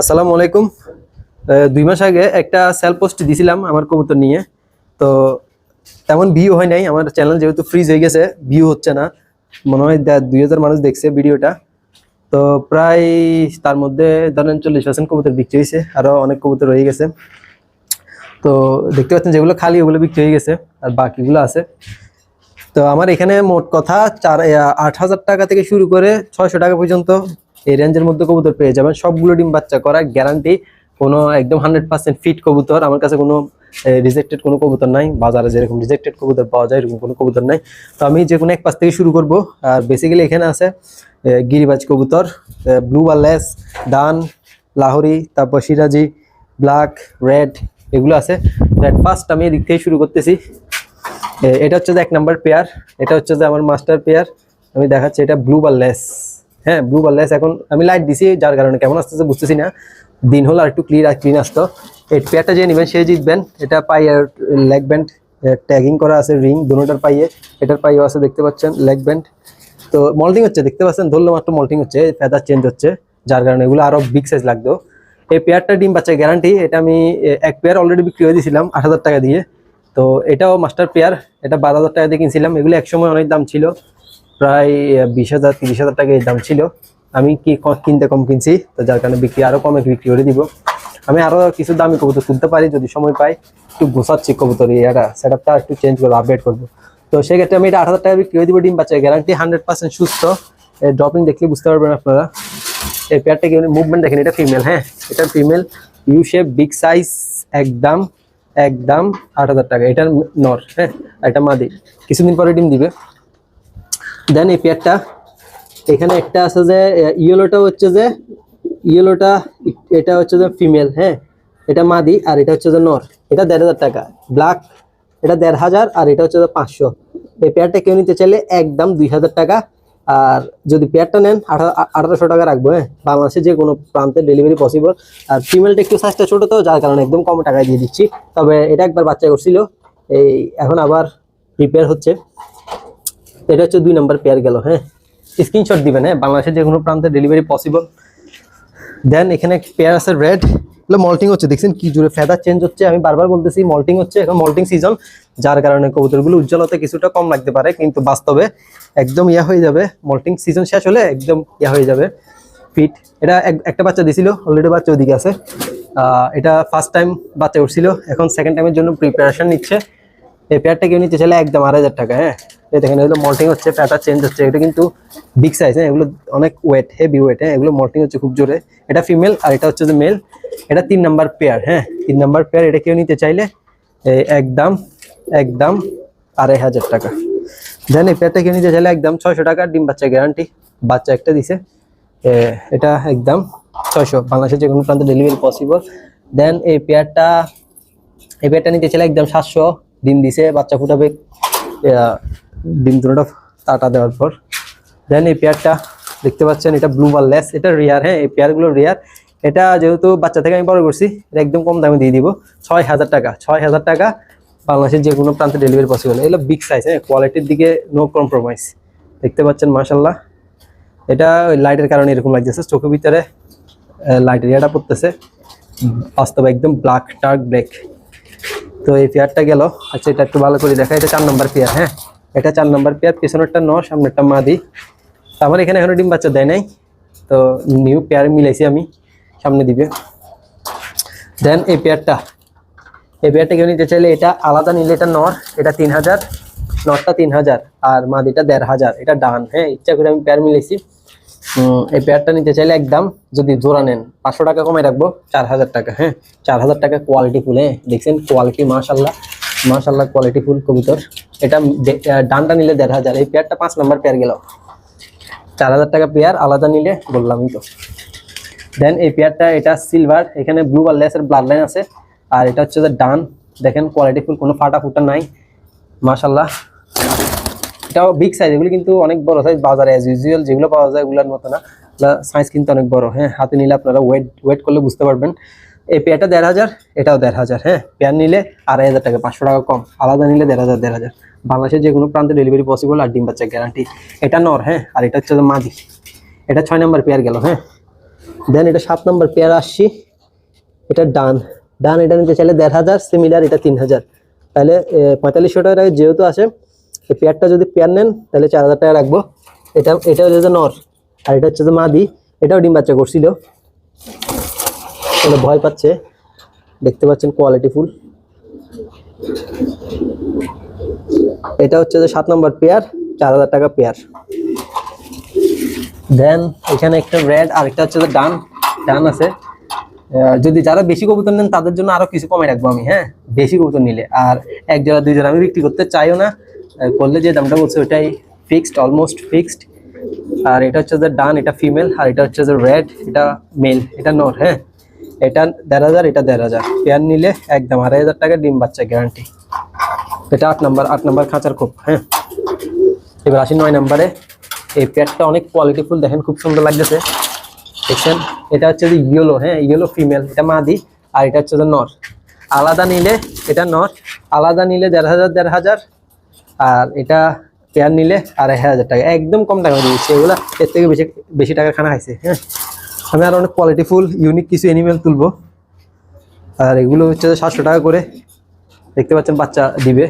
আসসালামু আলাইকুম। দুই মাস আগে একটা সেল পোস্ট দিছিলাম আমার কবুতর নিয়ে। তো তেমন ভিউ হয় নাই, আমার চ্যানেল যেহেতু ফ্রিজ হয়ে গেছে ভিউ হচ্ছে না। মনে হয় দুই হাজার মানুষ দেখছে ভিডিওটা। তো প্রায় তার মধ্যে ধরেন চল্লিশ পার্সেন্ট কবুতর বিক্রি হয়েছে আরও অনেক কবুতর রয়ে গেছে। তো দেখতে পাচ্ছেন যেগুলো খালি, ওগুলো বিক্রি হয়ে গেছে, আর বাকিগুলো আছে। তো আমার এখানে মোট কথা চার আট হাজার টাকা থেকে শুরু করে ছয়শো টাকা পর্যন্ত এই রেঞ্জের মধ্যে কবুতর পেয়ে যাবেন। সবগুলো ডিম বাচ্চা করা গ্যারান্টি কোনো একদম হান্ড্রেড পার্সেন্ট ফিট কবুতর। আমার কাছে কোনো রিজেক্টেড কোনো কবুতর নাই। বাজারে যেরকম রিজেক্টেড কবুতর পাওয়া যায়, এরকম কোনো কবুতর নাই। তো আমি যে কোনো এক পাশ থেকে শুরু করব। আর বেসিক্যালি এখানে আছে গিরিবাজ কবুতর ব্লু বারলেস ডান, লাহরি, তারপর সিরাজি ব্ল্যাক রেড এগুলো আছে। রেড ফার্স্ট আমি এদিক থেকে শুরু করতেছি। এটা হচ্ছে যে এক নাম্বার পেয়ার এটা হচ্ছে যে আমার মাস্টার পেয়ার আমি দেখাচ্ছি এটা ব্লু বা লেস হ্যাঁ ব্লু বা লেস এখন আমি লাইট দিছি, যার কারণে কেমন আসতেছে বুঝতেছি না। দিন হলো আর একটু ক্লিয়ার আর ক্লিন আসতো। এই পেয়ারটা যে নেবেন, সে জিতবেন। এটা পাইয়ের লেগ ব্যান্ড ট্যাগিং করা আছে রিং দুটোটার পাইয়ে এটার পাইয়েও আছে, দেখতে পাচ্ছেন লেগ ব্যান্ড তো মল্টিং হচ্ছে, দেখতে পাচ্ছেন? ধরলে মাত্র মল্টিং হচ্ছে ফেদার চেঞ্জ হচ্ছে, যার কারণে এগুলো আরও বিগ সাইজ লাগতো। এই পেয়ারটা ডিম বাচ্চা গ্যারান্টি এটা আমি এক পেয়ার অলরেডি বিক্রি করে দিয়েছিলাম, আট হাজার টাকা দিয়ে। তো এটাও মাস্টার পেয়ার এটা বারো হাজার টাকা দিয়ে কিনছিলাম। এগুলো একসময় অনেক দাম ছিল। প্রায় বিশ হাজার, তিরিশ হাজার টাকা এই দাম ছিল। আমি কি কিনতে কম কিনছি, তো যার কারণে বিক্রি আরও কমে বিক্রি করে দিব। আমি আরও কিছু দামি কবুতর তুলতে পারি, যদি সময় পাই, একটু গোছাচ্ছি কবুতর এটা সেট আপটা একটু চেঞ্জ করব আপডেট করব। তো সেক্ষেত্রে আমি এটা আট হাজার টাকা বিক্রি করে দিব, ডিম বাচ্চা গ্যারান্টি হান্ড্রেড পার্সেন্ট সুস্থ। এর ড্রপিং দেখলে বুঝতে পারবেন আপনারা। এই পেয়ারটা কি মুভমেন্ট দেখেন, এটা ফিমেল হ্যাঁ এটা female U shape big size একদম একদম আট হাজার টাকা এটা নর হ্যাঁ এটা মাদি। কিছুদিন পরে ডিম দিবে। দেন এই পেয়ারটা। এখানে একটা আছে যে ইয়েলোটা হচ্ছে যে, ইয়েলোটা, এটা হচ্ছে যে ফিমেল হ্যাঁ? এটা মাদি আর এটা হচ্ছে যে নর। এটা দেড় হাজার টাকা। ব্ল্যাক, এটা দেড় হাজার আর এটা হচ্ছে যে পাঁচশো। এই পেয়ারটা কেউ নিতে চাইলে একদম দুই হাজার টাকা। আর যদি পেয়ারটা নেন আঠারোশো টাকা রাখব হ্যাঁ? বাংলাদেশে যে কোনো প্রান্তে ডেলিভারি পসিবল আর ফিমেলটা একটু সাইজটা ছোটো তো, যার কারণে একদম কম টাকায় দিয়ে দিচ্ছি। তবে এটা একবার বাচ্চা করছিল। এই এখন আবার রিপেয়ার হচ্ছে। এটা হচ্ছে দুই নাম্বার পেয়ার গেল হ্যাঁ? স্ক্রিনশট দিবেন হ্যাঁ? বাংলাদেশের যে কোনো প্রান্তে ডেলিভারি পসিবল দেন এখানে পেয়ার আছে রেড এগুলো মল্টিং হচ্ছে, দেখছেন কি জোরে ফেদার চেঞ্জ হচ্ছে? আমি বারবার বলতেছি মল্টিং হচ্ছে, এখন মল্টিং সিজন যার কারণে কবুতরগুলো উজ্জ্বলতা কিছুটা কম লাগতে পারে, কিন্তু বাস্তবে একদম ইয়া হয়ে যাবে। মল্টিং সিজন শেষ হলে একদম ইয়া হয়ে যাবে। ফিট এটা এক- একটা বাচ্চা দিছিল অলরেডি বাচ্চা ওদিকে আছে। এটা ফার্স্ট টাইম বাচ্চা উঠছিল, এখন সেকেন্ড টাইমের জন্য প্রিপারেশন নিচ্ছে। এই পেয়ারটা কেউ নিতে চাইলে একদম আড়াই হাজার টাকা হ্যাঁ? দেখেন, এগুলো মল্টিং হচ্ছে প্যাটা চেঞ্জ হচ্ছে। এটা কিন্তু বিগ সাইজ হ্যাঁ? এগুলো অনেক ওয়েট হেভি ওয়েট হ্যাঁ? এগুলো মল্টিং হচ্ছে খুব জোরে। এটা ফিমেল আর এটা হচ্ছে যে মেল এটা তিন নাম্বার পেয়ার হ্যাঁ? তিন নাম্বার পেয়ার এটা কেউ নিতে চাইলে একদম একদম আড়াই হাজার টাকা। দেন এই পেয়ারটা কেউ নিতে চাইলে একদম ছয়শো টাকা, ডিম বাচ্চা গ্যারান্টি বাচ্চা একটা দিছে। এটা একদম ছয়শো, বাংলাদেশের যে কোনো প্রান্তে ডেলিভারি পসিবল দেন এই পেয়ারটা এই পেয়ারটা নিতে চাইলে একদম সাতশো ডিম দিছে, বাচ্চা ফুটাবে ডিম দুটোটা টাটা দেওয়ার পর। দেন এই পেয়ারটা দেখতে পাচ্ছেন, এটা ব্লু বা লেস এটা রেয়ার হ্যাঁ এই পেয়ারগুলো রেয়ার এটা যেহেতু বাচ্চা থেকে আমি বড় করছি, এটা একদম কম দামে দিয়ে দিব ছয় হাজার টাকা ছয় হাজার টাকা বাংলাদেশের যে কোনো প্রান্তে ডেলিভারি পসিবল এগুলো বিগ সাইজ হ্যাঁ কোয়ালিটির দিকে নো কম্প্রোমাইজ দেখতে পাচ্ছেন মাশাল্লাহ এটা ওই লাইটের কারণে এরকম লাগতেছে, চোখের ভিতরে লাইটের ইয়াটা পড়তেছে। বাস্তবে একদম ব্ল্যাক ডার্ক ব্ল্যাক তো এই পেয়ারটা গেল। আচ্ছা এটা একটু ভালো করে দেখা এটা চার নম্বর পেয়ার হ্যাঁ? এটা চার নম্বর পেয়ার পেছনেরটা ন সামনেরটা মাদি। আমার এখানে এখনও ডিম বাচ্চা দেয় নাই। তো নিউ পেয়ার মিলাইছি আমি। সামনে দিবে। দেন এই পেয়ারটা। এই পেয়ারটা কেউ নিতে চাইলে এটা আলাদা নিলে এটা নর এটা তিন হাজার নরটা তিন হাজার আর মাদিটা দেড় হাজার। এটা ডান হ্যাঁ? ইচ্ছা করে আমি পেয়ার উম, এই পেয়ারটা নিতে চাইলে একদম যদি জোড়া নেন পাঁচশো টাকা কমে রাখব। চার হাজার টাকা হ্যাঁ। চার হাজার টাকা কোয়ালিটি ফুল হ্যাঁ। দেখছেন কোয়ালিটি মাশাল্লাহ মাশাল্লাহ কোয়ালিটি ফুল কবিতর। এটা ডানটা নিলে দেড় হাজার এই পেয়ারটা পাঁচ নাম্বার পেয়ার গেল। চার হাজার টাকা পেয়ার আলাদা নিলে বললামই তো। দেন এই পেয়ারটা এটা সিলভার এখানে ব্লু আর লেসের ব্লাড লাইন আছে। আর এটা হচ্ছে যে ডান। দেখেন কোয়ালিটি ফুল কোনো ফাটা ফুটা নাই। মাশাল্লাহ এটাও বিগ সাইজ এগুলো কিন্তু অনেক বড় সাইজ বাজারে অ্যাজ ইউজুয়াল যেগুলো পাওয়া যায় এগুলোর মতো না। সাইজ কিন্তু অনেক বড় হ্যাঁ হাতে নিলে আপনারা ওয়েট ওয়েট করলে বুঝতে পারবেন। এই পেয়ারটা দেড় হাজার, এটাও দেড় হাজার হ্যাঁ পেয়ার নিলে আড়াই হাজার টাকা, পাঁচশো টাকা কম, আলাদা নিলে দেড় হাজার দেড় হাজার। বাংলাদেশের যে কোনো প্রান্তে ডেলিভারি পসিবল আর ডিম বাচ্চা গ্যারান্টি এটা নর হ্যাঁ আর এটা হচ্ছে মাদি। এটা ছয় নম্বর পেয়ার গেল হ্যাঁ। দেন এটা সাত নম্বর পেয়ার আসছি। এটা ডান। ডান এটা নিতে চাইলে দেড় হাজার সিমিলার এটা তিন হাজার। তাহলে পঁয়তাল্লিশশো টাকা যেহেতু আসে এই পেয়ারটা যদি পেয়ার নেন, তাহলে চার হাজার টাকা রাখব। এটা এটা হচ্ছে নর, আর এটা হচ্ছে যে মাদি। এটাও ডিম বাচ্চা করছিল। ভয় পাচ্ছে। দেখতে পাচ্ছেন কোয়ালিটি ফুল এটা হচ্ছে যে সাত নম্বর পেয়ার, চার হাজার টাকা পেয়ার। দেন এখানে একটা রেড আর একটা হচ্ছে যে ডান। ডান আছে। যদি যারা বেশি কবুতর নেন, তাদের জন্য আরও কিছু কমে রাখব আমি হ্যাঁ? বেশি কবুতর নিলে। আর এক জোড়া, দুই জোড়া আমি বিক্রি করতে চাইও না। করলে যে দামটা বলছে ওইটাই ফিক্সড অলমোস্ট ফিক্সড আর এটা হচ্ছে যে ডান, এটা ফিমেল আর এটা হচ্ছে যে রেড এটা মেল এটা নর হ্যাঁ? এটা দেড় হাজার, এটা দেড় হাজার। পেয়ার নিলে একদম আড়াই হাজার টাকা ডিম বাচ্চা গ্যারান্টি এটা আট নাম্বার আট নাম্বার খাঁচার খুব হ্যাঁ? এবার আসি নয় নাম্বারে। এই পেয়ারটা অনেক কোয়ালিটিফুল দেখেন খুব সুন্দর লাগতেছে। দেখছেন? এটা হচ্ছে যে ইয়েলো হ্যাঁ? ইয়েলো ফিমেল এটা মাদি, আর এটা হচ্ছে যে নর আলাদা নিলে, এটা নর আলাদা নিলে দেড় হাজার দেড় হাজার। আর এটা পেয়ার নিলে আড়াই হাজার টাকা। একদম কম টাকা দিয়েছে এগুলা এর থেকে বেশি বেশি টাকা খানা খাইছে হ্যাঁ? আমি আর অনেক কোয়ালিটিফুল ইউনিক কিছু অ্যানিমেল তুলবো। আর এগুলো হচ্ছে সাতশো টাকা করে। দেখতে পাচ্ছেন বাচ্চা দিবে।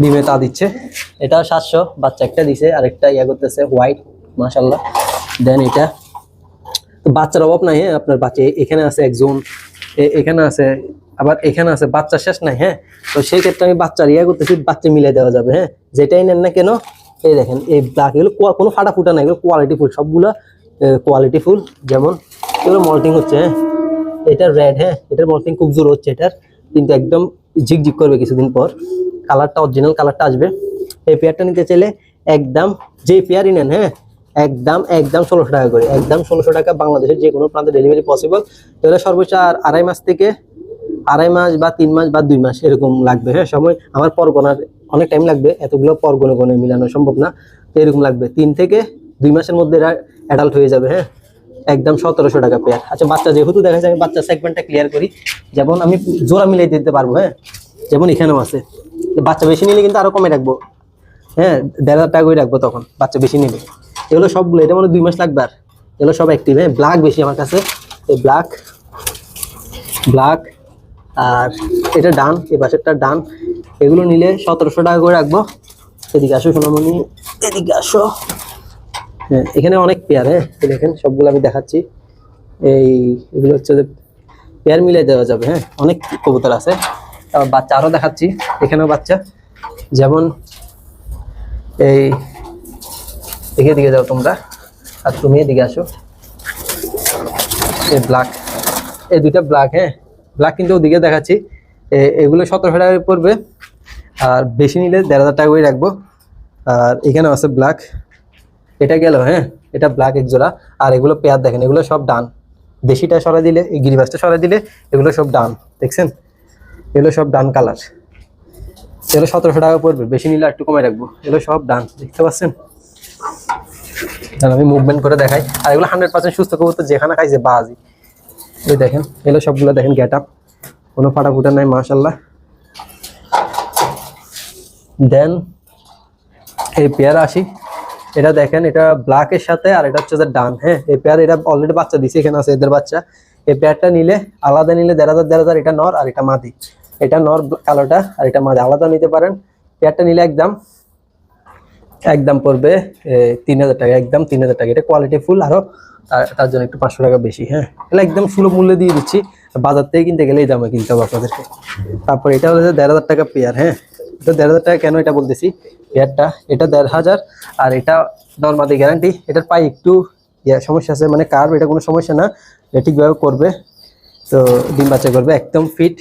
ডিমে তা দিচ্ছে। এটা সাতশো, বাচ্চা একটা দিছে। আর একটা ইয়া করতেছে হোয়াইট মাশাল্লাহ দেন এটা। বাচ্চার অভাব নাই হ্যাঁ? আপনার বাচ্চা এখানে আছে একজন। এখানে আছে, আবার এখানে আছে, বাচ্চা শেষ নাই হ্যাঁ? তো সেই ক্ষেত্রে আমি বাচ্চার ইয়া করতেছি, বাচ্চা মিলাই দেওয়া যাবে হ্যাঁ? যেটাই নেন না কেন, এই দেখেন, এই ব্ল্যাক এগুলো কোনো ফাটা ফুটা নাই, এগুলো কোয়ালিটি ফুল, সবগুলা কোয়ালিটি ফুল, যেমন এগুলো মল্টিং হচ্ছে হ্যাঁ? এটা রেড হ্যাঁ? এটার মল্টিং খুব জোর হচ্ছে এটার, কিন্তু একদম ঝিকঝিক করবে কিছুদিন পর। কালারটা অরিজিনাল কালারটা আসবে। এই পেয়ারটা নিতে চাইলে একদম যে পেয়ারই নেন হ্যাঁ? একদম একদম ষোলোশো টাকা করে, একদম ষোলোশো টাকা বাংলাদেশের যে কোনো প্রান্তে ডেলিভারি পসিবল তাহলে সর্বোচ্চ আর আড়াই মাস থেকে আড়াই মাস বা তিন মাস বা দুই মাস এরকম লাগবে। হ্যাঁ সময় আমার পর গোনার অনেক টাইম লাগবে, এতগুলো পর গনে মিলানো সম্ভব না। তো এরকম লাগবে, তিন থেকে দুই মাসের মধ্যে এরা অ্যাডাল্ট হয়ে যাবে হ্যাঁ। একদম সতেরোশো টাকা পেয়ার আচ্ছা বাচ্চা যেহেতু দেখা যায়, আমি বাচ্চা সেগমেন্টটা ক্লিয়ার করি। যেমন আমি জোড়া মিলাই দিতে পারব হ্যাঁ। যেমন এখানেও আছে। বাচ্চা বেশি নিলে কিন্তু আরও কমে রাখব। হ্যাঁ দেড় হাজার টাকা করে রাখব তখন, বাচ্চা বেশি নেবে এগুলো সবগুলো, এটা মানে দুই মাস লাগবে আর। এগুলো সব অ্যাক্টিভ হ্যাঁ ব্ল্যাক বেশি আমার কাছে। এই ব্ল্যাক ব্ল্যাক আর এটা ডান, এই পাশেরটা ডান। এগুলো নিলে সতেরোশো টাকা করে রাখব। এদিকে আসো সোনামণি, এদিকে আসো। হ্যাঁ এখানে অনেক পেয়ার হ্যাঁ দেখেন, সবগুলো আমি দেখাচ্ছি। এই, এগুলো হচ্ছে যে পেয়ার মিলে দেওয়া যাবে হ্যাঁ অনেক কবুতর আছে। বাচ্চা আরও দেখাচ্ছি, এখানেও বাচ্চা। যেমন এই এদিকে দিকে যাও তোমরা, আর তুমি এদিকে আসো। এই ব্ল্যাক এই দুইটা ব্ল্যাক হ্যাঁ। ব্ল্যাক কিন্তু ওদিকে দেখাচ্ছি। এগুলো সতেরোশো টাকা পড়বে, আর বেশি নিলে দেড় হাজার টাকা করে রাখব। আর এখানে আছে ব্ল্যাক এটা গেল হ্যাঁ। এটা ব্ল্যাক এক জোড়া, আর এগুলো পেয়ার দেখেন, এগুলো সব ডান। দেশিটা সরাই দিলে, এই গিরিবাসটা সরাই দিলে, এগুলো সব ডান, দেখছেন? এগুলো সব ডান কালার। এগুলো সতেরোশো টাকা পড়বে। বেশি নিলে একটু কমে রাখব। এগুলো সব ডান দেখতে পাচ্ছেন? আমি মুভমেন্ট করে দেখাই। আর এগুলো হান্ড্রেড পার্সেন্ট সুস্থ কবুতর, যেখানে খাইছে বাজি। এই দেখেন, এগুলো সবগুলো দেখেন গেট আপ কোনো ফাটা ফুটা নাই মাশাল্লাহ দেন এই পেয়ার আসি এটা দেখেন, এটা ব্ল্যাকের সাথে আর এটা হচ্ছে ডান হ্যাঁ? এই পেয়ার এটা অলরেডি বাচ্চা দিছে, এখানে আছে এদের বাচ্চা। এই পেয়ারটা নিলে, আলাদা নিলে দেড় হাজার দেড় হাজার এটা নর আর এটা মাদি। এটা নর কালোটা আর এটা মাঝে আলাদা নিতে পারেন। পেয়ারটা নিলে একদম একদম পড়বে তিন হাজার টাকা, একদম তিন হাজার টাকা। এটা কোয়ালিটি ফুল আরও তার জন্য একটু পাঁচশো টাকা বেশি হ্যাঁ? এটা একদম সুলভ মূল্যে দিয়ে দিচ্ছি। বাজার থেকে কিনতে গেলে এই দামে কিনতে হবে আপনাদেরকে। তারপর এটা হচ্ছে দেড় হাজার টাকা পেয়ার হ্যাঁ? এটা দেড় হাজার টাকা কেন এটা বলতেছি? পেয়ারটা, এটা দেড় হাজার আর এটা নর্মালি গ্যারান্টি এটার পায়ে একটু সমস্যা আছে মানে কার্ভ এটা কোনো সমস্যা না। এটা ঠিকভাবে করবে। তো ডিম বাচ্চা করবে, একদম ফিট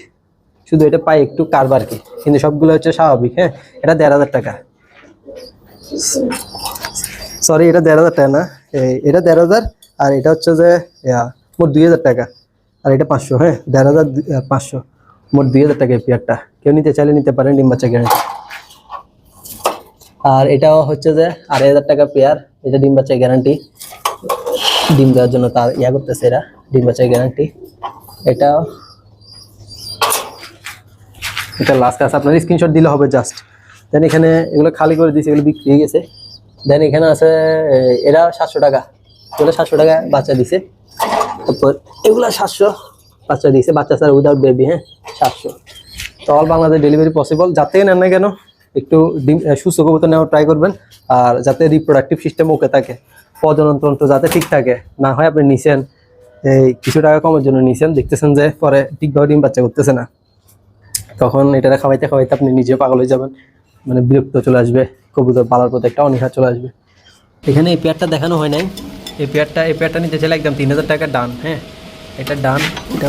শুধু এটা পায়ে একটু কার্ভ আর কি। কিন্তু সবগুলো হচ্ছে স্বাভাবিক হ্যাঁ? এটা দেড় হাজার টাকা। সরি এটা দেড় হাজার টাকা না। এটা দেড় হাজার, আর এটা হচ্ছে যে মোট দুই হাজার টাকা। আর এটা পাঁচশো হ্যাঁ? দেড় হাজার পাঁচশো। মোট দুই হাজার টাকা পেয়ারটা কেউ নিতে চাইলে নিতে পারেন, ডিম বাচ্চা গ্যারান্টি আর এটাও হচ্ছে যে, আড়াই হাজার টাকা পেয়ার এটা ডিম বাচ্চা গ্যারান্টি ডিম দেওয়ার জন্য তার ইয়া করতেছে এরা, ডিম বাচ্চা গ্যারান্টি এটা এটা লাস্ট আছে, আপনার স্ক্রিনশট দিলে হবে জাস্ট দেন এখানে এগুলো খালি করে দিয়েছে, এগুলো বিক্রি হয়ে গেছে। দেন এখানে আছে এরা সাতশো টাকা। এগুলো সাতশো টাকা বাচ্চা দিছে। তারপর এগুলো সাতশো বাচ্চা দিয়েছে বাচ্চা স্যার উইদাউট বেবি হ্যাঁ সাতশো। তো অল বাংলাদেশ ডেলিভারি পসিবল যাতে নেন না কেন, একটু ডিম- সুস্থ কবুতর নেওয়ার ট্রাই করবেন। আর যাতে রিপ্রোডাক্টিভ সিস্টেম ওকে থাকে প্রজনন যাতে ঠিক থাকে। না হয় আপনি নিছেন, এই কিছু টাকা কমের জন্য নিছেন, দেখতেছেন যে পরে ঠিকভাবে ডিম বাচ্চা করতেছে না। তখন এটা খাওয়াইতে খাওয়াইতে আপনি নিজে পাগল হয়ে যাবেন। মানে বিরক্ত চলে আসবে কবুতর পালার প্রতি একটা অনীহা চলে আসবে। এখানে এই পেয়ারটা দেখানো হয় নাই। এই পেয়ারটা এই পেয়ারটা নিতে চাইলে একদম তিন হাজার টাকা ডান হ্যাঁ? এটা ডান এটা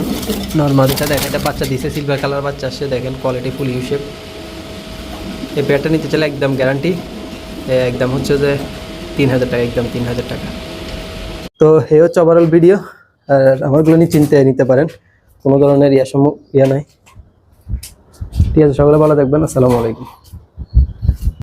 নর্মাল এটা দেখেন এটা বাচ্চা দিছে সিলভার কালার বাচ্চা আসছে দেখেন কোয়ালিটি ফুল ইউশেপ এই পেয়ারটা নিতে চাইলে একদম গ্যারান্টি একদম হচ্ছে যে তিন হাজার টাকা একদম তিন হাজার টাকা। তো এই হচ্ছে ওভারঅল ভিডিও আর আমারগুলো নিয়ে চিনতে নিতে পারেন। কোনো ধরনের ইয়া সম্মুখ ইয়া নাই। ঠিক আছে সকলে ভালো থাকবেন আসসালামু আলাইকুম।